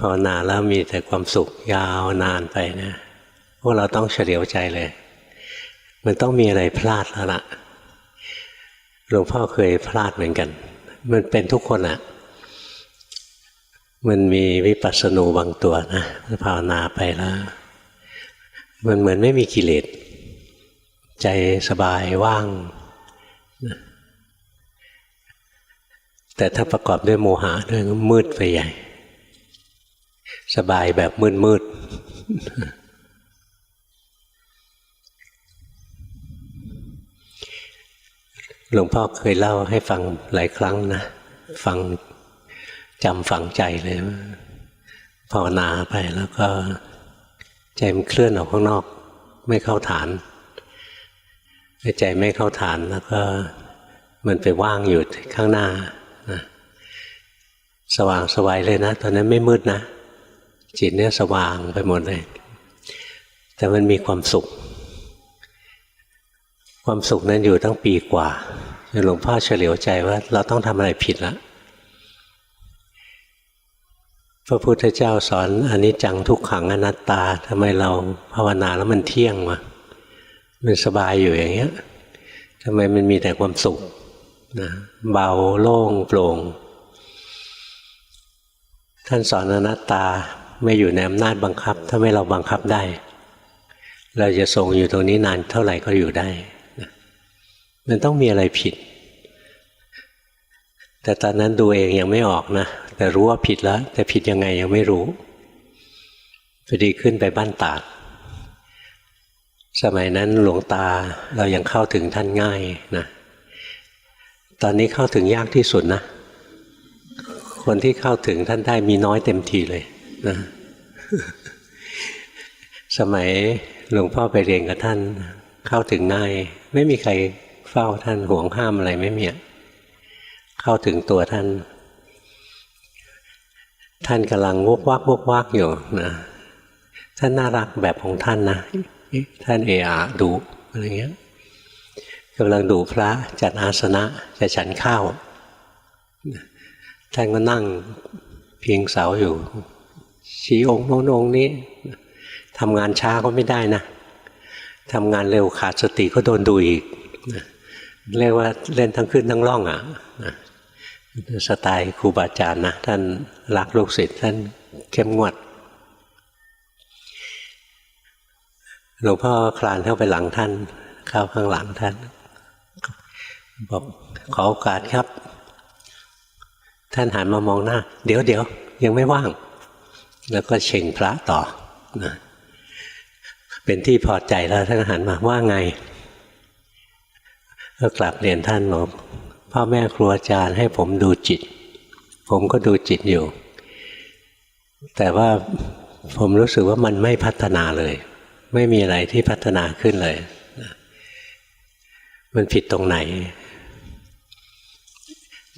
ภาวนาแล้วมีแต่ความสุขยาวนานไปนะพวกเราต้องเฉลียวใจเลย มันต้องมีอะไรพลาดแล้วล่ะหลวงพ่อเคยพลาดเหมือนกัน มันเป็นทุกคนอะมันมีวิปัสสนูบางตัวนะภาวนาไปแล้ว มันเหมือนไม่มีกิเลสใจสบายว่าง แต่ถ้าประกอบด้วยโมหะด้วยมืดไปใหญ่ สบายแบบมืดมืดหลวงพ่อเคยเล่าให้ฟังหลายครั้งนะ ฟังจำฝังใจเลยภาวนาไปแล้วก็ใจมันเคลื่อนออกข้างนอก ไม่เข้าฐานใจไม่เข้าฐานแล้วก็มันไปว่างอยู่ข้างหน้านะสว่างสวัยเลยนะ ตอนนั้นไม่มืดนะ จิตเนี่ยสว่างไปหมดเลย แต่มันมีความสุข ความสุขนั้นอยู่ตั้งปีกว่าหลวงพ่อเฉลียวใจว่า เราต้องทำอะไรผิดแล้วพระพุทธเจ้าสอนอนิจจังทุกขังอนัตตาทำไมเราภาวนาแล้วมันเที่ยงวะมันสบายอยู่อย่างเงี้ยทำไมมันมีแต่ความสุขนะเบาโล่งโปร่งท่านสอนอนัตตา ไม่อยู่ในอำนาจบังคับ ถ้าไม่เราบังคับได้ เราจะทรงอยู่ตรงนี้นานเท่าไหร่ก็อยู่ได้ มันต้องมีอะไรผิด แต่ตอนนั้นดูเองยังไม่ออกนะ แต่รู้ว่าผิดแล้ว แต่ผิดยังไงยังไม่รู้พอดีขึ้นไปบ้านตาด สมัยนั้นหลวงตาเรายังเข้าถึงท่านง่ายนะ ตอนนี้เข้าถึงยากที่สุดนะ คนที่เข้าถึงท่านได้มีน้อยเต็มทีเลย นะสมัยหลวงพ่อไปเรียนกับท่าน เข้าถึงง่าย ไม่มีใครเฝ้าท่านห่วงห้ามอะไรไม่มีเข้าถึงตัวท่าน ท่านกำลังวกวักวกวักอยู่นะท่านน่ารักแบบของท่านนะท่านเออาดูอะไรเงี้ยกำลังดูพระจัดอาสนะจะฉันข้าวท่านก็นั่งเพียงเสาอยู่ ชี้องค์โน้นองค์นี้ทำงานช้าก็ไม่ได้นะทำงานเร็วขาดสติก็โดนดูอีกเรียกว่าเล่นทั้งขึ้นทั้งล่องอะสไตล์ครูบาอาจารย์นะท่านรักลูกศิษย์ท่านเข้มงวดหลวงพ่อคลานเข้าไปหลังท่าน เข้าข้างหลังท่าน บอกขอโอกาสครับ ท่านหันมามองหน้า เดี๋ยวเดี๋ยวยังไม่ว่าง แล้วก็เช่งพระต่อนะเป็นที่พอใจแล้วท่านหันมาว่าไง ก็กลับเรียนท่านบอกพ่อแม่ครูอาจารย์ให้ผมดูจิต ผมก็ดูจิตอยู่ แต่ว่าผมรู้สึกว่ามันไม่พัฒนาเลย ไม่มีอะไรที่พัฒนาขึ้นเลย มันผิดตรงไหน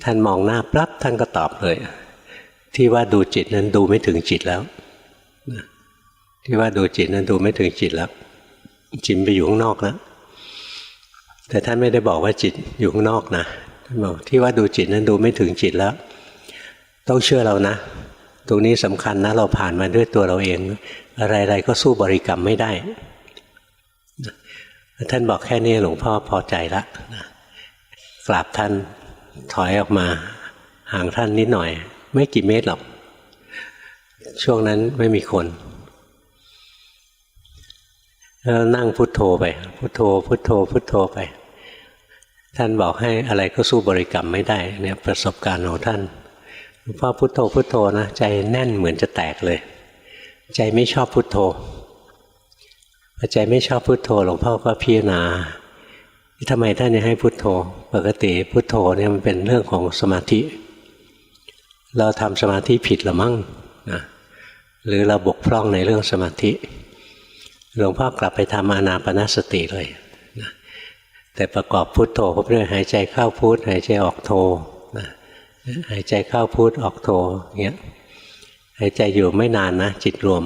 ท่านมองหน้าปั๊บท่านก็ตอบเลย ที่ว่าดูจิตนั้นดูไม่ถึงจิตแล้วที่ว่าดูจิตนั้นดูไม่ถึงจิตแล้ว จิตไปอยู่ข้างนอกแล้วแต่ท่านไม่ได้บอกว่าจิตอยู่ข้างนอกนะท่านบอกที่ว่าดูจิตนั้นดูไม่ถึงจิตแล้ว ต้องเชื่อเรานะ ตรงนี้สำคัญนะ เราผ่านมาด้วยตัวเราเอง อะไรๆก็สู้บริกรรมไม่ได้ ท่านบอกแค่นี้หลวงพ่อพอใจละกราบท่านถอยออกมาห่างท่านนิดหน่อย ไม่กี่เมตรหรอก ช่วงนั้นไม่มีคนแล้วนั่งพุทโธไป พุทโธ พุทโธ พุทโธไป ท่านบอกให้อะไรก็สู้บริกรรมไม่ได้เนี่ยประสบการณ์ของท่านหลวงพ่อพุทโธพุทโธนะใจแน่นเหมือนจะแตกเลย ใจไม่ชอบพุทโธพอใจไม่ชอบพุทโธหลวงพ่อก็พิจารณาทำไมท่านยังให้พุทโธ ปกติพุทโธเนี่ยมันเป็นเรื่องของสมาธิ เราทำสมาธิผิดละมั่งนะหรือเราบกพร่องในเรื่องสมาธิ หลวงพ่อกลับไปทำอานาปนาสติเลยนะแต่ประกอบพุทโธก็เพื่อหายใจเข้าพุทหายใจออกโธนะหายใจเข้าพุทออกโธเงี้ยหายใจอยู่ไม่นานนะ จิตรวม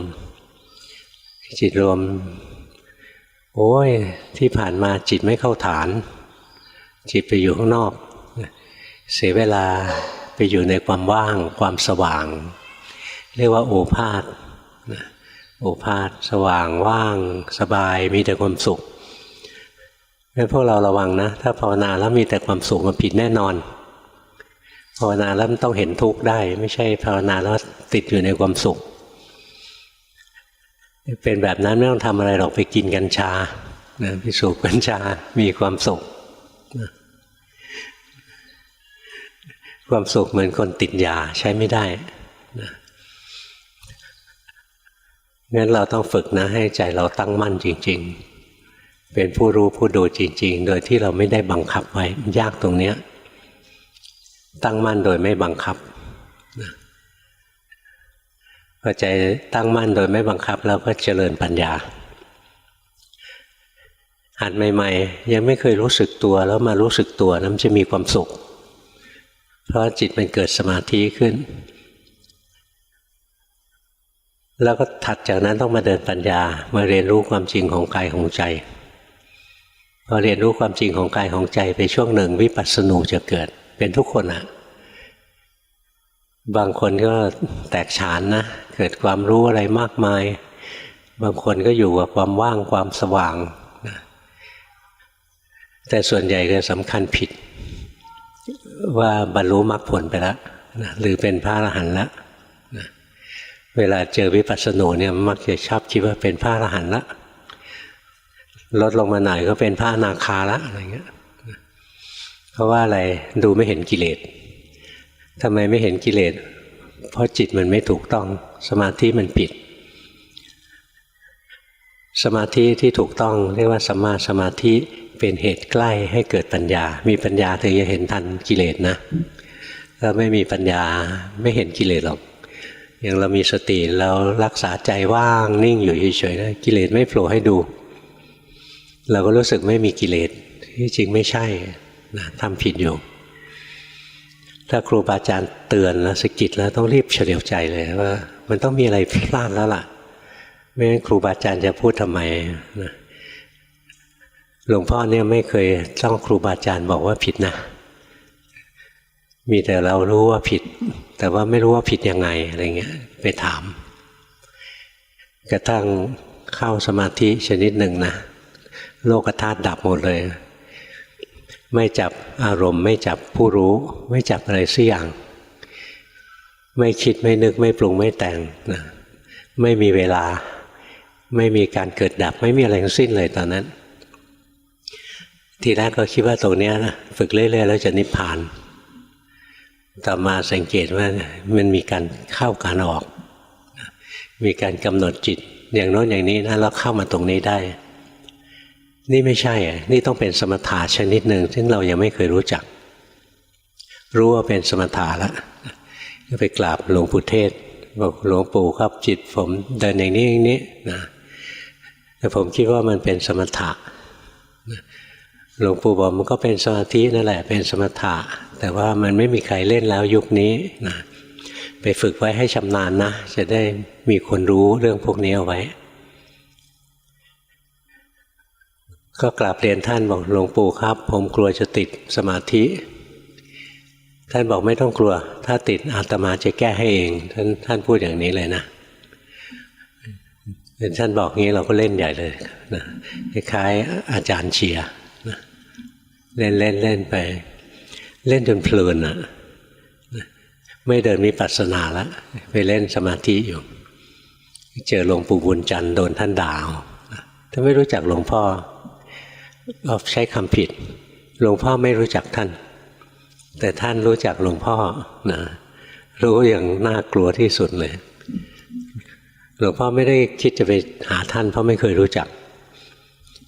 จิตรวม โอ้ยที่ผ่านมาจิตไม่เข้าฐาน จิตไปอยู่ข้างนอก เสียเวลา ไปอยู่ในความว่างความสว่าง เรียกว่าโอภาษนะโอภาษสว่างว่าง สบายมีแต่ความสุขงั้นพวกเราระวังนะ ถ้าภาวนาแล้วมีแต่ความสุขมันผิดแน่นอน ภาวนาแล้วมันต้องเห็นทุกข์ได้ ไม่ใช่ภาวนาแล้วติดอยู่ในความสุข เป็นแบบนั้นไม่ต้องทำอะไรหรอกไปกินกัญชานะไปสูบกัญชา มีความสุขนะ ความสุขเหมือนคนติดยาใช้ไม่ได้นะงั้นเราต้องฝึกนะให้ใจเราตั้งมั่นจริง ๆ เป็นผู้รู้ผู้ดูจริง ๆ โดยที่เราไม่ได้บังคับไว้มันยากตรงเนี้ยตั้งมั่นโดยไม่บังคับนะพอใจตั้งมั่นโดยไม่บังคับเราก็เจริญปัญญาหัดใหม่ ๆ ยังไม่เคยรู้สึกตัวแล้วมารู้สึกตัวนั้นจะมีความสุข เพราะจิตมันเกิดสมาธิขึ้น แล้วก็ถัดจากนั้นต้องมาเดินปัญญา มาเรียนรู้ความจริงของกายของใจพอเรียนรู้ความจริงของกายของใจไปช่วงหนึ่งวิปัสสนูจะเกิด เป็นทุกคนอะบางคนก็แตกฉานนะ เกิดความรู้อะไรมากมาย บางคนก็อยู่กับความว่างความสว่าง แต่ส่วนใหญ่ก็สำคัญผิด ว่าบรรลุมรรคผลไปแล้วนะหรือเป็นพระอรหันต์แล้วนะเวลาเจอวิปัสสนูเนี่ยมักจะชอบคิดว่าเป็นพระอรหันต์ละลดลงมาหน่อยก็เป็นพระอนาคาละอะไรเงี้ยเพราะว่าอะไรดูไม่เห็นกิเลสทำไมไม่เห็นกิเลสเพราะจิตมันไม่ถูกต้องสมาธิมันผิด สมาธิที่ถูกต้องเรียกว่าสัมมาสมาธิ เป็นเหตุใกล้ให้เกิดปัญญา มีปัญญาถึงจะเห็นทันกิเลสนะถ้าไม่มีปัญญาไม่เห็นกิเลสหรอก อย่างเรามีสติเรารักษาใจว่างนิ่งอยู่เฉยๆนะกิเลสไม่โผล่ให้ดู เราก็รู้สึกไม่มีกิเลสที่จริงไม่ใช่นะทำผิดอยู่ ถ้าครูบาอาจารย์เตือนแล้วสกิดแล้วต้องรีบเฉลียวใจเลยว่า มันต้องมีอะไรพลาดแล้วล่ะ ไม่งั้นครูบาอาจารย์จะพูดทำไมนะ หลวงพ่อเนี่ยไม่เคยต้องครูบาอาจารย์บอกว่าผิดนะ มีแต่เรารู้ว่าผิด แต่ว่าไม่รู้ว่าผิดยังไงอะไรเงี้ยไปถาม กระทั่งเข้าสมาธิชนิดหนึ่งนะ โลกธาตุดับหมดเลย ไม่จับอารมณ์ ไม่จับผู้รู้ ไม่จับอะไรสักอย่าง ไม่คิดไม่นึกไม่ปรุงไม่แต่งนะไม่มีเวลา ไม่มีการเกิดดับ ไม่มีอะไรทั้งสิ้นเลยตอนนั้น ทีแรกก็คิดว่าตรงนี้นะฝึกเรื่อยๆแล้วจะนิพพาน ต่อมาสังเกตว่ามันมีการเข้าการออก มีการกำหนดจิต อย่างโน้นอย่างนี้นะแล้วเข้ามาตรงนี้ได้ นี่ไม่ใช่ นี่ต้องเป็นสมถะชนิดหนึ่งซึ่งเรายังไม่เคยรู้จัก รู้ว่าเป็นสมถะแล้วก็ไปกราบหลวงปู่เทศ บอกหลวงปู่ครับจิตผมเดินอย่างนี้อย่างนี้นะแต่ผมคิดว่ามันเป็นสมถะ หลวงปู่บอกมันก็เป็นสมาธินั่นแหละเป็นสมถะ แต่ว่ามันไม่มีใครเล่นแล้วยุคนี้นะไปฝึกไว้ให้ชำนาญนะ จะได้มีคนรู้เรื่องพวกนี้เอาไว้ ก็กราบเรียนท่านบอกหลวงปู่ครับ ผมกลัวจะติดสมาธิ ท่านบอกไม่ต้องกลัว ถ้าติดอาตมาจะแก้ให้เอง ท่านท่านพูดอย่างนี้เลยนะเป็นท่านบอกงี้เราก็เล่นใหญ่เลยนะคล้ายๆอาจารย์เชียร์ เล่นเล่นเล่นไป เล่นจนเพลินอะไม่เดินมีปัสสนาแล้วไปเล่นสมาธิอยู่ เจอหลวงปู่บุญจันทร์โดนท่านด่าถ้าไม่รู้จักหลวงพ่อเอาใช้คำผิด หลวงพ่อไม่รู้จักท่าน แต่ท่านรู้จักหลวงพ่อนะรู้อย่างน่ากลัวที่สุดเลย หลวงพ่อไม่ได้คิดจะไปหาท่าน เพราะไม่เคยรู้จัก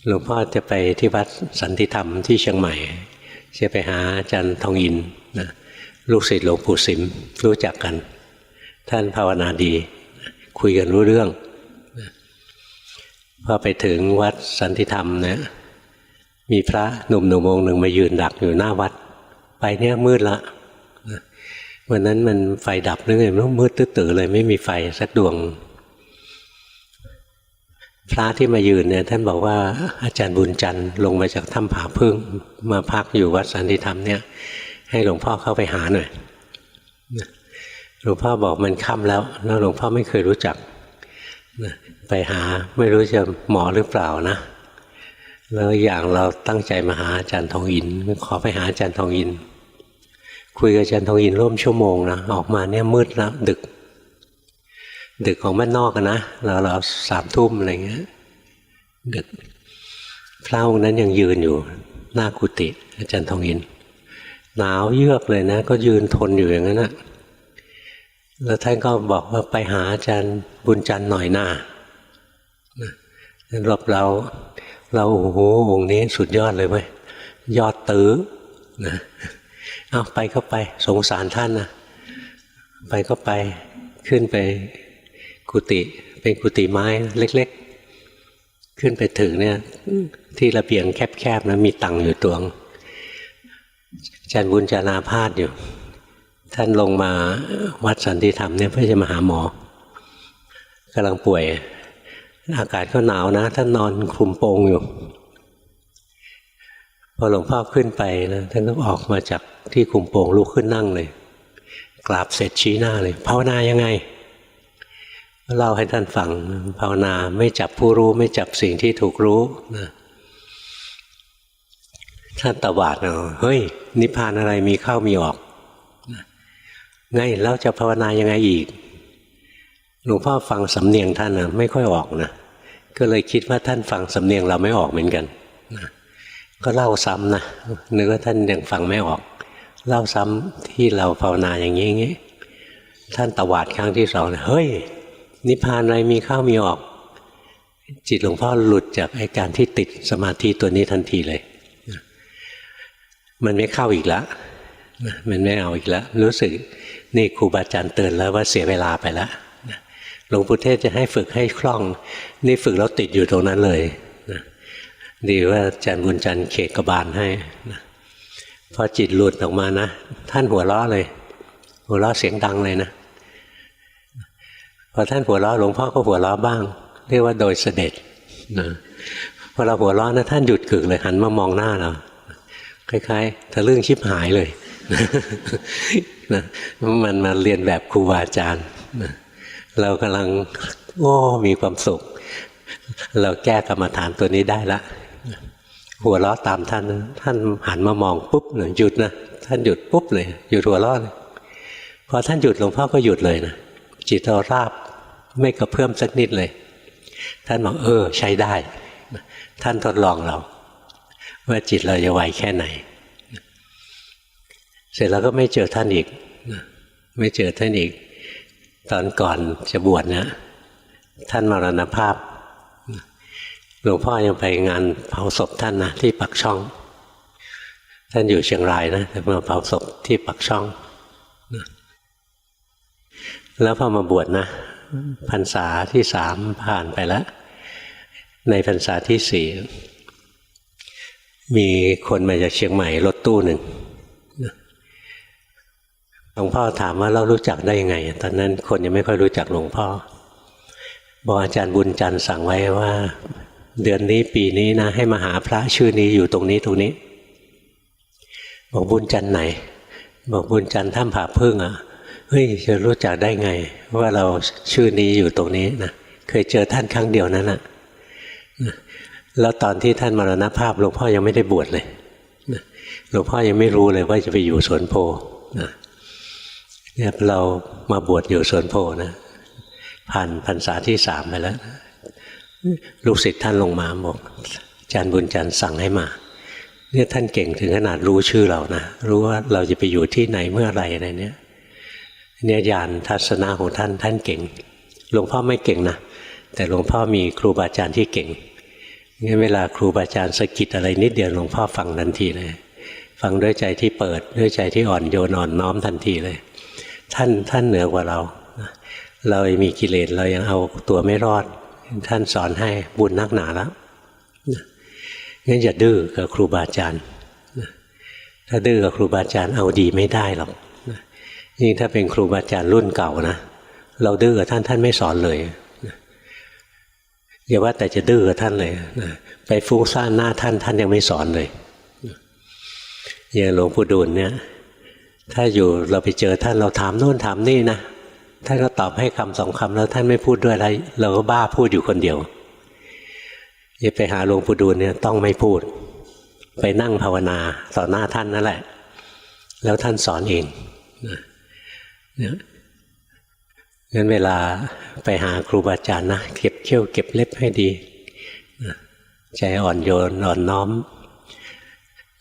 หลวงพ่อจะไปที่วัดสันติธรรมที่เชียงใหม่ จะไปหาอาจารย์ทองอินนะลูกศิษย์หลวงปู่สิมรู้จักกัน ท่านภาวนาดี คุยกันรู้เรื่องพอไปถึงวัดสันติธรรมเนี่ยมีพระหนุ่มหนุ่มองหนึ่งมายืนดักอยู่หน้าวัด ไปเนี่ยมืดละวันนั้นมันไฟดับนึกไงมันมืดตื้อๆเลย ไม่มีไฟสักดวง พระที่มายืนเนี่ยท่านบอกว่าอาจารย์บุญจันทร์ลงมาจากถ้ำผาพึ่งมาพักอยู่วัดสันติธรรมเนี่ย ให้หลวงพ่อเข้าไปหาหน่อยหลวงพ่อบอกมันค่ำแล้วแล้วหลวงพ่อไม่เคยรู้จักไปหาไม่รู้จะเหมาะหรือเปล่านะแล้วอย่างเราตั้งใจมาหาอาจารย์ทองอินขอไปหาอาจารย์ทองอิน คุยกับอาจารย์ทองอินร่วมชั่วโมงนะออกมาเนี่ยมืดแล้วดึก ดึกของบ้านนอกอะนะเราเราสามทุ่มอะไรเงี้ยดึกพระองค์นั้นยังยืนอยู่หน้ากุฏิอาจารย์ทองอินหนาวเยือกเลยนะ ก็ยืนทนอยู่อย่างนั้นนะแล้วท่านก็บอกว่าไปหาอาจารย์บุญจันทร์หน่อยหน้านะรบเราเราโอ้โหองค์นี้สุดยอดเลยเว้ยยอดตื้อนะเอาไปก็ไปสงสารท่านนะไปก็ไปขึ้นไป กุฏิเป็นกุฏิไม้เล็ก ๆ ขึ้นไปถึงเนี่ยที่ระเบียงแคบๆนะมีตังอยู่ตวงอาจารย์บุญจานาพาดอยู่ ท่านลงมาวัดสันติธรรมเนี่ยเพื่อจะมาหาหมอกำลังป่วย อากาศก็หนาวนะ ท่านนอนคลุมโปงอยู่ พอหลวงพ่อขึ้นไปนะท่านก็ออกมาจากที่คลุมโปงลุกขึ้นนั่งเลย กราบเสร็จชี้หน้าเลยภาวนายังไง เล่าให้ท่านฟังภาวนาไม่จับผู้รู้ ไม่จับสิ่งที่ถูกรู้นะท่านตวาดเนาะเฮ้ย นิพพานอะไรมีเข้ามีออกไงแล้วจะภาวนายังไงอีกหลวงพ่อฟังสำเนียงท่านนะไม่ค่อยออกนะก็เลยคิดว่าท่านฟังสำเนียงเราไม่ออกเหมือนกันนะก็เล่าซ้ำนะนึกว่าท่านยังฟังไม่ออก เล่าซ้ำที่เราภาวนาอย่างนี้อย่างนี้ท่านตวาดครั้งที่สองเฮ้ย นิพพานอะไรมีเข้ามีออก จิตหลวงพ่อหลุดจากไอการที่ติดสมาธิตัวนี้ทันทีเลย มันไม่เข้าอีกแล้วมันไม่เอาอีกแล้วรู้สึกนี่ครูบาอาจารย์เตือนแล้วว่าเสียเวลาไปแล้วหลวงปู่เทศจะให้ฝึกให้คล่อง นี่ฝึกแล้วติดอยู่ตรงนั้นเลยนะดีว่าอาจารย์บุญจันทร์เขกกระบาลให้นะพอจิตหลุดออกมานะ ท่านหัวเราะเลย หัวเราะเสียงดังเลยนะ พอท่านหัวเราะหลวงพ่อก็หัวเราะบ้าง เรียกว่าโดยเสด็จนะพอเราหัวเราะนะท่านหยุดกึกเลยหันมามองหน้าเราคล้ายๆทะลึ่งชิบหายเลยนะมันมาเรียนแบบครูบาอาจารย์นะเรากำลังโอ้มีความสุข เราแก้กรรมฐานตัวนี้ได้ละหัวเราะตามท่าน ท่านหันมามองปุ๊บหนึ่งหยุดนะท่านหยุดปุ๊บเลยหยุดหัวเราะเลยพอท่านหยุดหลวงพ่อก็หยุดเลยนะ จิตเราราบไม่กระเพื่อมสักนิดเลย ท่านบอกเออ ใช้ได้ ท่านทดลองเรา ว่าจิตเราจะไหวแค่ไหน เสร็จแล้วก็ไม่เจอท่านอีก ไม่เจอท่านอีก ตอนก่อนจะบวชนะ ท่านมรณภาพหลวงพ่อยังไปงานเผาศพท่านนะที่ปักช่อง ท่านอยู่เชียงรายนะแต่มาเผาศพที่ปักช่อง แล้วพอมาบวชนะพรรษาที่สามผ่านไปแล้ว ในพรรษาที่สี่มีคนมาจากเชียงใหม่รถตู้หนึ่งหลวงพ่อถามว่าเรารู้จักได้ยังไง ตอนนั้นคนยังไม่ค่อยรู้จักหลวงพ่อบอกอาจารย์บุญจันทร์สั่งไว้ว่า เดือนนี้ปีนี้นะ ให้มาหาพระชื่อนี้อยู่ตรงนี้ตรงนี้ บอกบุญจันทร์ไหน บอกบุญจันทร์ท่ามผาพึ่งอะ เฮ้ยจะรู้จักได้ไง ว่าเราชื่อนี้อยู่ตรงนี้นะเคยเจอท่านครั้งเดียวนั้นนะแล้วตอนที่ท่านมรณภาพหลวงพ่อยังไม่ได้บวชเลยหลวงพ่อยังไม่รู้เลยว่าจะไปอยู่สวนโพนะเนี่ยเรามาบวชอยู่สวนโพนะผ่านพรรษาที่สามไปแล้ว ลูกศิษย์ท่านลงมาบอกอาจารย์บุญจันทร์สั่งให้มาเนี่ยท่านเก่งถึงขนาดรู้ชื่อเรานะ รู้ว่าเราจะไปอยู่ที่ไหนเมื่อไรอะไรเนี่ย เนี่ยญาณทัศนะของท่านท่านเก่ง หลวงพ่อไม่เก่งนะแต่หลวงพ่อมีครูบาอาจารย์ที่เก่งงั้นเวลาครูบาอาจารย์สะกิดอะไรนิดเดียวหลวงพ่อฟังทันทีเลย ฟังด้วยใจที่เปิดด้วยใจที่อ่อนโยนอ่อนน้อมทันทีเลย ท่านท่านเหนือกว่าเรา เรามีกิเลสเรายังเอาตัวไม่รอด ท่านสอนให้บุญนักหนาแล้วงั้นอย่าดื้อกับครูบาอาจารย์ถ้าดื้อกับครูบาอาจารย์เอาดีไม่ได้หรอก ยิ่งถ้าเป็นครูบาอาจารย์รุ่นเก่านะเราดื้อกับท่านท่านไม่สอนเลยอย่าว่าแต่จะดื้อกับท่านเลยไปฟุ้งซ่านหน้าท่านท่านยังไม่สอนเลยอย่างหลวงปู่ดูลเนี่ย ถ้าอยู่เราไปเจอท่านเราถามโน่นถามนี่นะท่านก็ตอบให้คำสองคำแล้วท่านไม่พูดด้วยแล้วเราก็บ้าพูดอยู่คนเดียวจะไปหาหลวงปู่ดูลเนี่ยต้องไม่พูด ไปนั่งภาวนาต่อหน้าท่านนั่นแหละ แล้วท่านสอนเอง นะงั้นเวลาไปหาครูบาอาจารย์นะเก็บเขี้ยวเก็บเล็บให้ดีใจอ่อนโยนอ่อนน้อม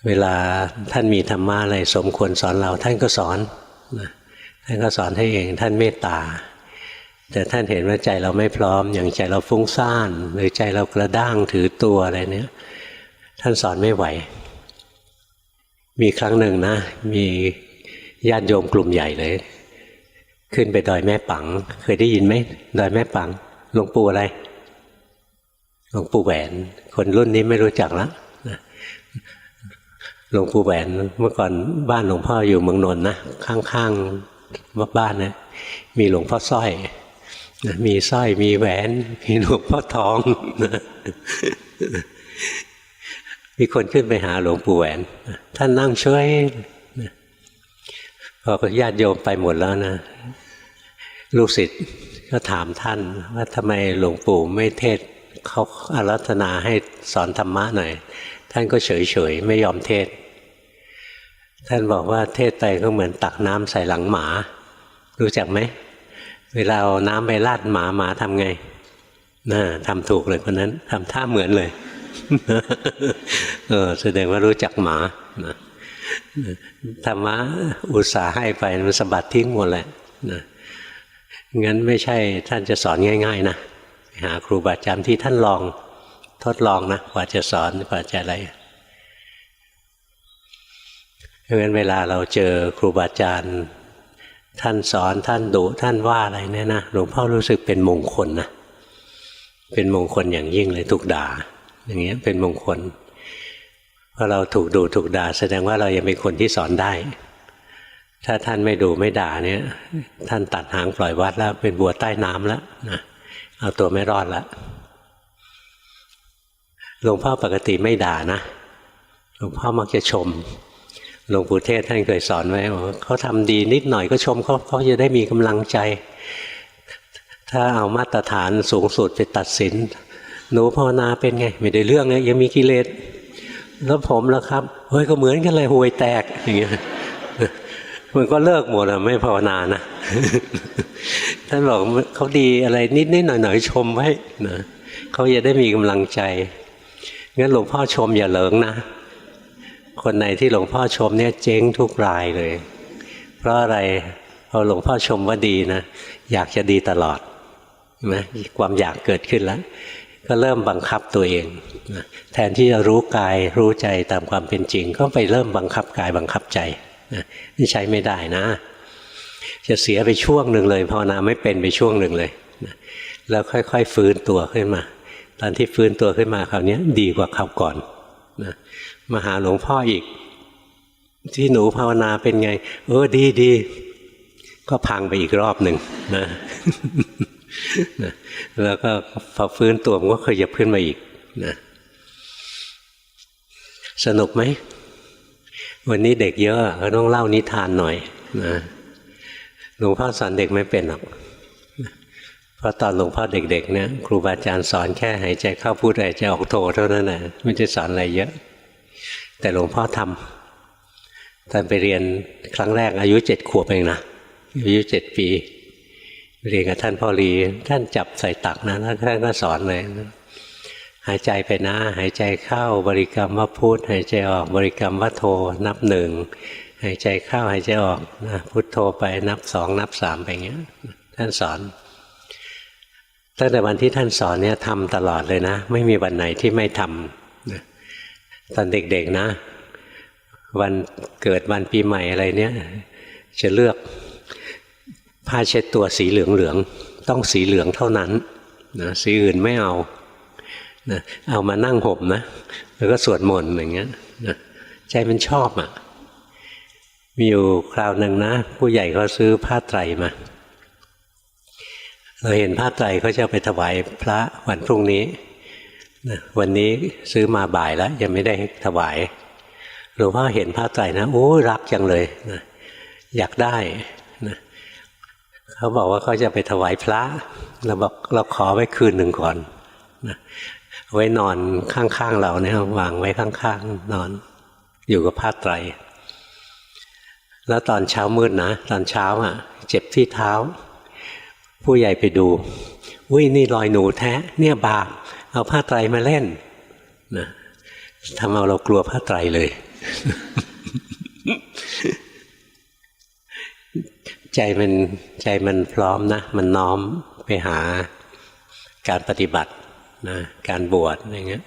เวลาท่านมีธรรมะอะไรสมควรสอนเราท่านก็สอนนะท่านก็สอนให้เองท่านเมตตา แต่ท่านเห็นว่าใจเราไม่พร้อม อย่างใจเราฟุ้งซ่าน หรือใจเรากระด้างถือตัวอะไรเนี้ยท่านสอนไม่ไหว มีครั้งหนึ่งนะ มีญาติโยมกลุ่มใหญ่เลย ขึ้นไปดอยแม่ปัง เคยได้ยินไหมดอยแม่ปังหลวงปู่อะไรหลวงปู่แหวน คนรุ่นนี้ไม่รู้จักแล้วหลวงปู่แหวนเมื่อก่อนบ้านหลวงพ่ออยู่เมืองนนท์นะข้างๆบ้านนะมีหลวงพ่อสร้อยมีสร้อยมีแหวนมีหลวงพ่อทองนะมีคนขึ้นไปหาหลวงปู่แหวน ท่านนั่งช่วยพอญาติโยมไปหมดแล้วนะ ลูกศิษย์ก็ถามท่านว่าทำไมหลวงปู่ไม่เทศเขาอารัธนาให้สอนธรรมะหน่อย ท่านก็เฉยๆไม่ยอมเทศ ท่านบอกว่าเทศไปก็เหมือนตักน้ำใส่หลังหมา รู้จักไหม เวลาเอาน้ำไปราดหมาหมาทำไงน่าทำถูกเลยคนนั้นทำท่าเหมือนเลยเออแสดงว่ารู้จักหมาธรรมะอุตสาห์ให้ไปมันสะบัดทิ้งหมดแหละนะ งั้นไม่ใช่ท่านจะสอนง่าย ๆ นะหาครูบาอาจารย์ที่ท่านลองทดลองนะกว่าจะสอนกว่าจะอะไรเพราะงั้นเวลาเราเจอครูบาอาจารย์ ท่านสอนท่านดุท่านว่าอะไรเนี่ยนะหลวงพ่อรู้สึกเป็นมงคลนะเป็นมงคลอย่างยิ่งเลยถูกด่า อย่างเงี้ยเป็นมงคลพอเราถูกดูถูกด่า แสดงว่าเรายังเป็นคนที่สอนได้ ถ้าท่านไม่ดูไม่ด่าเนี่ย ท่านตัดหางปล่อยวัดแล้ว เป็นบัวใต้น้ำแล้วนะเอาตัวไม่รอดล้วหลวงพ่อปกติไม่ด่านะหลวงพ่อมักจะชมหลวงปู่เทศท่านเคยสอนไว้ว่าเขาทำดีนิดหน่อยก็ชมเขาเขาจะได้มีกำลังใจ ถ้าเอามาตรฐานสูงสุดไปตัดสิน หนูภาวนาเป็นไง ไม่ได้เรื่องเลยยังมีกิเลสแล้วผมแล้วครับเฮ้ยก็เหมือนกันเลยห่วยแตกอย่างเงี้ย มันก็เลิกหมดอะไม่ภาวนานะท่านบอกเขาดีอะไรนิดนิดหน่อยหน่อยชมไว้นะเขาจะได้มีกำลังใจงั้นหลวงพ่อชมอย่าเหลิงนะ คนไหนที่หลวงพ่อชมเนี่ยเจ๊งทุกรายเลย เพราะอะไรพอหลวงพ่อชมว่าดีนะอยากจะดีตลอดนะความอยากเกิดขึ้นแล้ว ก็เริ่มบังคับตัวเองนะแทนที่จะรู้กายรู้ใจตามความเป็นจริง ก็ไปเริ่มบังคับกายบังคับใจ นี่ใช้ไม่ได้นะ จะเสียไปช่วงหนึ่งเลยภาวนาไม่เป็นไปช่วงหนึ่งเลยแล้วค่อย ๆ ฟื้นตัวขึ้นมา ตอนที่ฟื้นตัวขึ้นมาคราวนี้ดีกว่าคราวก่อนนะมาหาหลวงพ่ออีก ที่หนูภาวนาเป็นไง เออดีดีก็พังไปอีกรอบหนึ่งนะนะแล้วก็พอฟื้นตัวมันก็ขยับขึ้นมาอีกนะสนุกไหม วันนี้เด็กเยอะก็ต้องเล่านิทานหน่อยนะหลวงพ่อสอนเด็กไม่เป็นหรอกเพราะตอนหลวงพ่อเด็กๆเนี่ยครูบาอาจารย์สอนแค่หายใจเข้าพูดหายใจออกโทเท่านั้นนะไม่ได้สอนอะไรเยอะ แต่หลวงพ่อทำตอนไปเรียนครั้งแรกอายุเจ็ดขวบเองนะอายุเจ็ดปี เรียนกับท่านพ่อรีท่านจับใส่ตักนะท่านก็สอนเลย หายใจไปนะ หายใจเข้าบริกรรมว่าพุทหายใจออกบริกรรมว่าโทนับหนึ่งหายใจเข้าหายใจออกนะพุทโธไปนับสองนับสามไปเงี้ย ท่านสอนตั้งแต่วันที่ท่านสอนเนี่ยทำตลอดเลยนะ ไม่มีวันไหนที่ไม่ทำตอนเด็กๆนะ วันเกิดวันปีใหม่อะไรเนี่ย จะเลือกผ้าเช็ดตัวสีเหลืองๆต้องสีเหลืองเท่านั้นนะสีอื่นไม่เอา นะเอามานั่งห่มนะ แล้วก็สวดมนต์อย่างเงี้ยนะใจมันชอบอะ่ะ มีอยู่คราวหนึ่งนะ ผู้ใหญ่เขาซื้อผ้าไตรมา เราเห็นผ้าไตรเขาจะไปถวายพระวันพรุ่งนี้นะวันนี้ซื้อมาบ่ายแล้ว ยังไม่ได้ถวายหลวงพ่อเห็นผ้าไตรนะโอ้รักจังเลยนะอยากได้นะเขาบอกว่าเขาจะไปถวายพระเราบอกเราขอไว้คืนหนึ่งก่อนนะ ไว้นอนข้างๆเราเนี่ยวางไว้ข้างๆนอน อยู่กับผ้าไตร แล้วตอนเช้ามืดนะ ตอนเช้าอะ เจ็บที่เท้า ผู้ใหญ่ไปดูอุ้ยนี่รอยหนูแท้ เนี่ยบาปเอาผ้าไตรมาเล่นนะทำเอาเรากลัวผ้าไตรเลย ใจมันใจมันพร้อมนะ มันน้อมไปหาการปฏิบัติ นะการบวชอะไรเงี้ย